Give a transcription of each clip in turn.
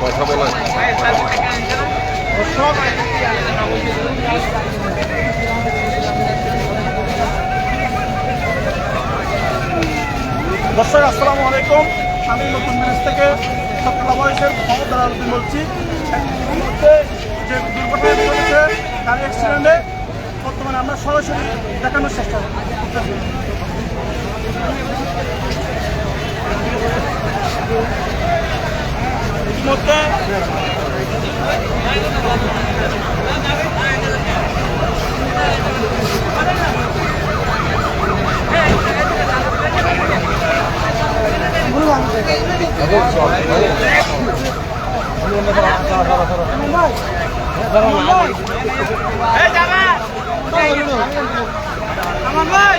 কথা বলা দর্শক আসসালামু আলাইকুম। আমি নতুন ব্রিজ থেকে সকাল বয়সের মোহাম্মদ আলাউদ্দিন বলছি যে দুর্ঘটনা ঘটেছে গাড়ি অ্যাক্সিডেন্টে বর্তমানে আমরা সরাসরি দেখানোর চেষ্টা আমার ভাই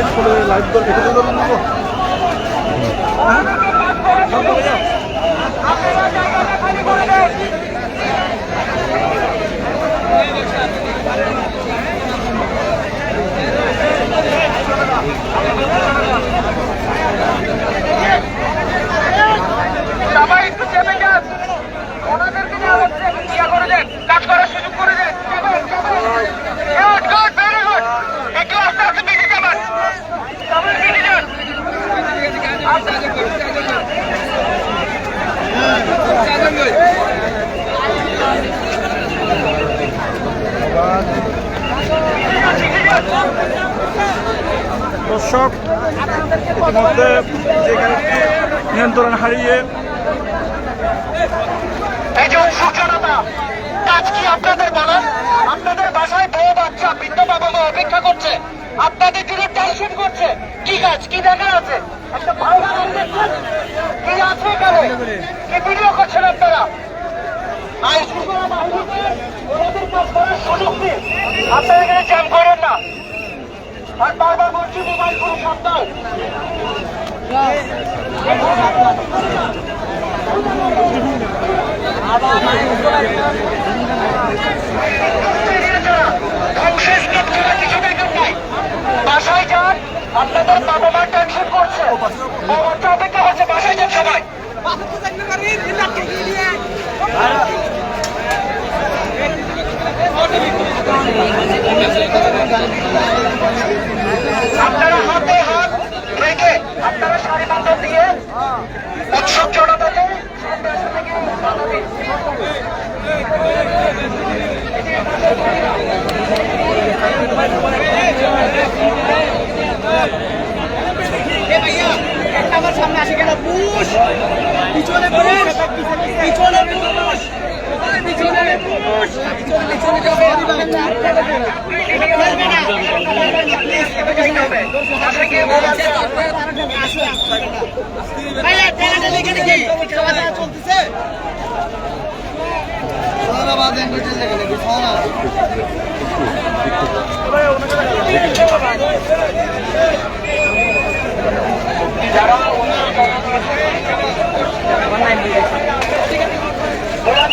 ওইখানে করে লাইভ এটা তো নেব সবাই একটু চেপে যান ওনাদেরকে নিয়ে হচ্ছে ইয়া করে দেন কাজ করার সুযোগ করে দেন গুড গুড ভেরি গুড একটু আস্তে আস্তে বেশি যাবেন সবাই বেশি যান দর্শক, ইতিমধ্যে যে গাড়িটি নিয়ন্ত্রণ হারিয়ে এই যে কাজ কি আপনাদের বলেন আপনাদের বাসায় বউ, বাচ্চা, বৃদ্ধ বাবা মা অপেক্ষা করছে। আপনাদের দিকে টেনশন করছে। কি কাজ, কি দেখা আছে? ভালো কি আছে এখানে? কি ভিডিও করছেন আপনারা? শৃঙ্খলা বাহিনীকে ওনাদের করার সুযোগ দিন আপনারা এখানে জ্যাম করেন না। আর বারবার বলছি মোবাইল ফোন সাবধান। বাসায় যান আপনাদের বাবা মা টেনশন করছে বউ বাচ্চা অপেক্ষা করছে বাসায় যান সবাই আপনারা হাতে হাত রেখে আপনারা সারি বান্ধব দিয়ে উৎসব জনতাকে Thank আসা সামনে আসে কেন পুশ। পিছনে পুশ পিছনে পুশ পিছনে পুশ। পিছনে চলতেছে সারাবাদ ল্যাঙ্গুয়েজের লেগে নাকি সারা যারা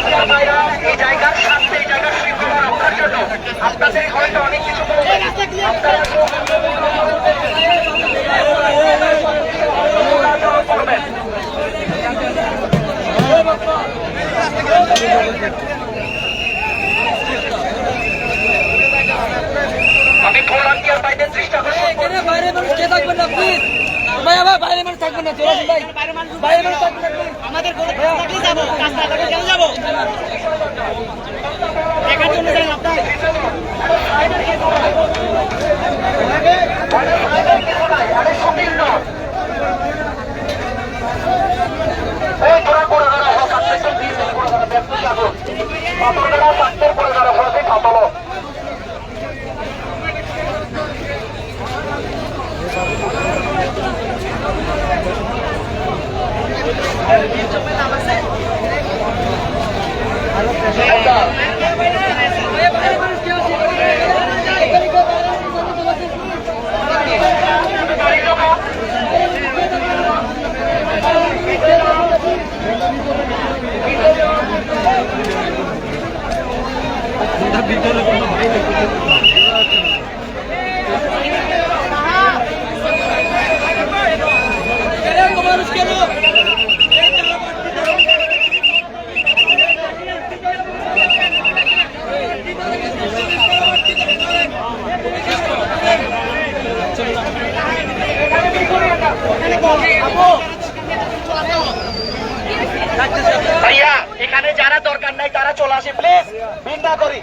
Mitarbeiter. থাকবেন না চলে আসুন ভাই বাইরে মানুষ থাকবেন আমাদের কেন যাব দেখার জন্য যান আপনার আরে শুটিং নয় এই তোরা করে দাঁড়া হোক আপনাদের দিয়ে করে দাঁড়া ব্যস্ত থাকো আপনারা সাক্ষের করে দাঁড়া হলে খাতলো মানুষ কেন ভাইয়া এখানে যারা দরকার নাই তারা চলে আসে। প্লিজ ভিড় করি।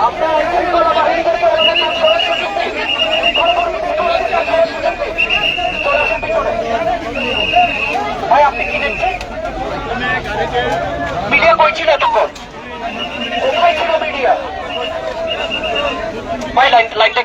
কাজ শৃঙ্খলা বাহিনী থেকে ওদের কাজ করার সুযোগ নেই কর্মকর্তাদের কাজ করার সুযোগ নেই। চলে আসুন পিছনে। ভাই আপনি কি দেখছেন মিডিয়া কই ছিল তখন কোথায় ছিল মিডিয়া ভাই লাইট লাইটটা